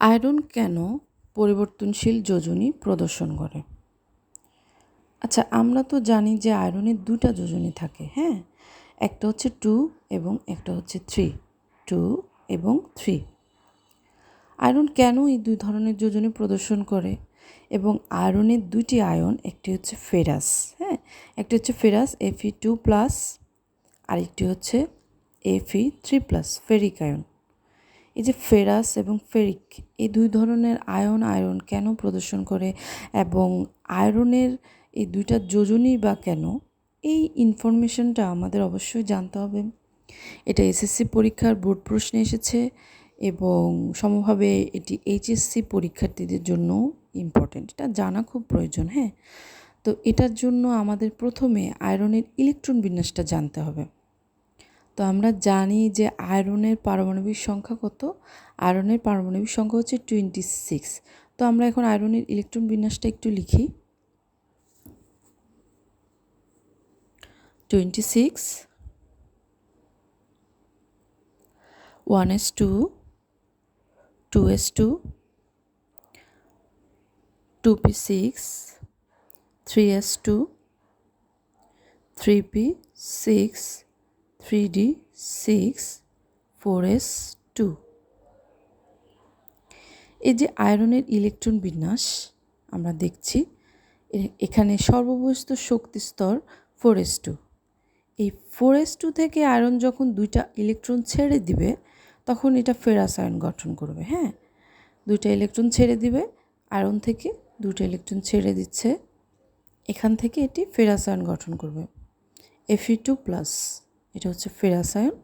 Iron কেন পরিবর্তনশীল যোজনী প্রদর্শন করে? আচ্ছা আমরা তো জানি যে আয়রনের দুটা যোজনী থাকে হ্যাঁ? একটা হচ্ছে টু এবং একটা হচ্ছে থ্রি, টু এবং থ্রি। আয়রন কেন এই দুই ধরনের যোজনী প্রদর্শন করে? এবং আয়রনের দুটি আয়ন, একটি হচ্ছে ফেরাস হ্যাঁ? একটি হচ্ছে ফেরাস এফি টু প্লাস আরেকটি হচ্ছে Fe three plus ferric ion. এই যে ফেরাস এবং ফেরিক, এই দুই ধরনের আয়ন আয়রন কেন প্রদর্শন করে এবং আয়রনের এই দুইটা যোজনই বা কেন? এই ইনফরমেশনটা আমাদের অবশ্যই জানতে হবে। এটা এসএসসি পরীক্ষার বোর্ড প্রশ্নে এসেছে এবং সমভাবে এটি এইচএসসি পরীক্ষার্থীদের জন্য ইম্পর্টেন্ট এটা জানা খুব প্রয়োজন হ্যাঁ? তো এটার জন্য আমাদের প্রথমে আয়রনের ইলেকট্রন বিন্যাসটা জানতে হবে। তো আমরা জানি যে আয়রনের পারমাণবিক সংখ্যা কত? আয়রনের পারমাণবিক সংখ্যা হচ্ছে টোয়েন্টি সিক্স তো আমরা এখন আয়রনের ইলেকট্রন বিন্যাসটা একটু লিখি। Twenty six one S two two S two two P six three S two three P six three D six, four S, two. এই যে আয়রনের ইলেকট্রন বিন্যাস, আমরা দেখছি এখানে সর্ববস্ত শক্তি স্তর ফোর এস টু। এই ফোর এস টু থেকে আয়রন যখন দুইটা ইলেকট্রন ছেড়ে দিবে, তখন এটা ফেরাস আয়ন গঠন করবে হ্যাঁ? দুইটা ইলেকট্রন ছেড়ে দিবে, আয়রন থেকে দুইটা ইলেকট্রন ছেড়ে দিচ্ছে, এখান থেকে এটি ফেরাস আয়ন গঠন করবে। এফি টু প্লাস এটা হচ্ছে ফেরাস আয়ন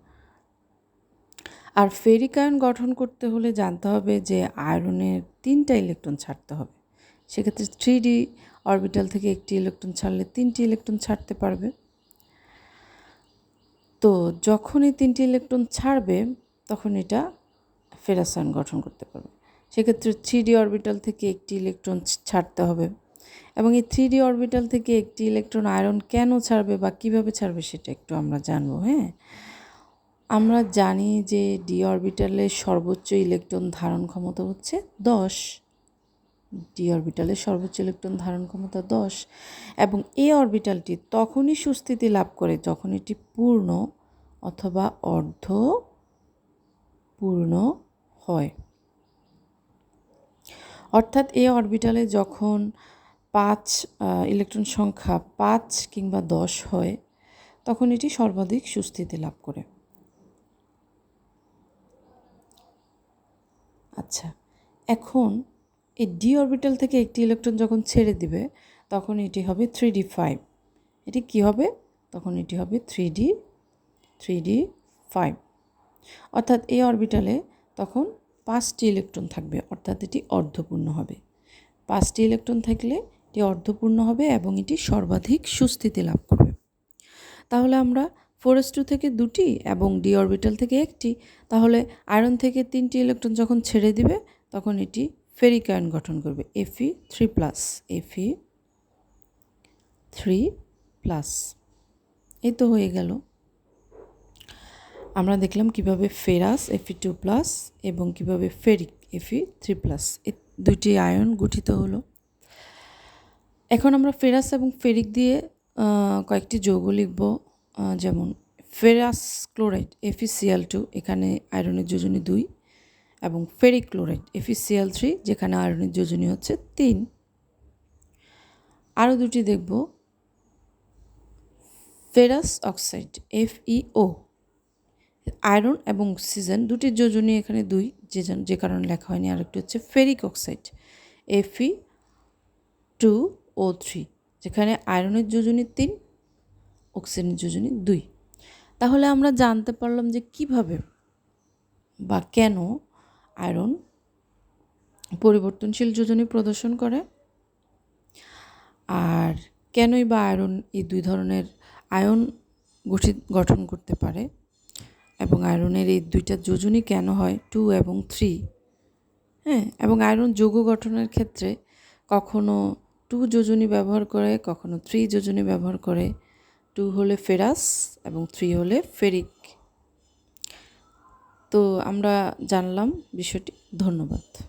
আর ফেরিক আয়ন গঠন করতে হলে জানতে হবে যে আয়রনের তিনটা ইলেকট্রন ছাড়তে হবে। সেক্ষেত্রে থ্রি ডি অরবিটাল থেকে একটি ইলেকট্রন ছাড়লে তিনটি ইলেকট্রন ছাড়তে পারবে। তো যখন এই তিনটি ইলেকট্রন ছাড়বে, তখন এটা ফেরাস আয়ন গঠন করতে পারবে। সেক্ষেত্রে থ্রি ডি অরবিটাল থেকে একটি ইলেকট্রন ছাড়তে হবে। এবং এই থ্রি ডি অরবিটাল থেকে একটি ইলেকট্রন আয়রন কেন ছাড়বে বা কীভাবে ছাড়বে সেটা একটু আমরা জানব হ্যাঁ? আমরা জানি যে ডি অরবিটালের সর্বোচ্চ ইলেকট্রন ধারণ ক্ষমতা হচ্ছে দশ। ডি অরবিটালের সর্বোচ্চ ইলেকট্রন ধারণ ক্ষমতা দশ এবং এ অরবিটালটি তখনই সুস্থিতি লাভ করে যখন এটি পূর্ণ অথবা অর্ধ পূর্ণ হয়। অর্থাৎ এ অরবিটালে যখন পাঁচ ইলেকট্রন সংখ্যা পাঁচ কিংবা দশ হয়, তখন এটি সর্বাধিক সুস্থিতি লাভ করে। আচ্ছা এখন এই ডি অরবিটাল থেকে একটি ইলেকট্রন যখন ছেড়ে দিবে, তখন এটি হবে থ্রি ডি ফাইভ এটি কী হবে? তখন এটি হবে three D three D five অর্থাৎ এই অরবিটালে তখন পাঁচটি ইলেকট্রন থাকবে, অর্থাৎ এটি অর্ধপূর্ণ হবে। পাঁচটি ইলেকট্রন থাকলে এটি অর্ধপূর্ণ হবে এবং এটি সর্বাধিক সুস্থিতি লাভ করবে। তাহলে আমরা ফোর এস টু থেকে দুটি এবং ডি অরবিটাল থেকে একটি, তাহলে আয়রন থেকে তিনটি ইলেকট্রন যখন ছেড়ে দিবে, তখন এটি ফেরিক আয়ন গঠন করবে Fe three plus Fe three plus এই তো হয়ে গেল। আমরা দেখলাম কীভাবে ফেরাস এফি টু প্লাস এবং কীভাবে ফেরিক এফি থ্রি প্লাস এ দুটি আয়ন গঠিত হলো। এখন আমরা ফেরাস এবং ফেরিক দিয়ে কয়েকটি যৌগ লিখব। যেমন ফেরাস ক্লোরাইড এফিসিয়াল টু এখানে আয়রনের যোজনী দুই, এবং ফেরিক ক্লোরাইড এফিসিয়াল থ্রি যেখানে আয়রনের যোজনী হচ্ছে তিন। আরও দুটি দেখব। Ferrous oxide F O iron এবং অক্সিজেন, দুটি যোজনী এখানে দুই, যে যে কারণে লেখা হয়নি। আরেকটি হচ্ছে ferric oxide Fe two O three যেখানে আয়রনের যোজনী তিন অক্সিজেনের যোজনী দুই। তাহলে আমরা জানতে পারলাম যে কীভাবে বা কেন আয়রন পরিবর্তনশীল যোজনী প্রদর্শন করে আর কেনই বা আয়রন এই দুই ধরনের আয়ন গঠিত, গঠন করতে পারে এবং আয়রনের এই দুইটা যোজনই কেন হয় টু এবং থ্রি হ্যাঁ এবং আয়রন যৌগ গঠনের ক্ষেত্রে কখনো টু যোজনী ব্যবহার করে, কখনো থ্রি যোজনী ব্যবহার করে, টু হলে ফেরাস এবং থ্রি হলে ফেরিক। তো আমরা জানলাম বিষয়টি। ধন্যবাদ।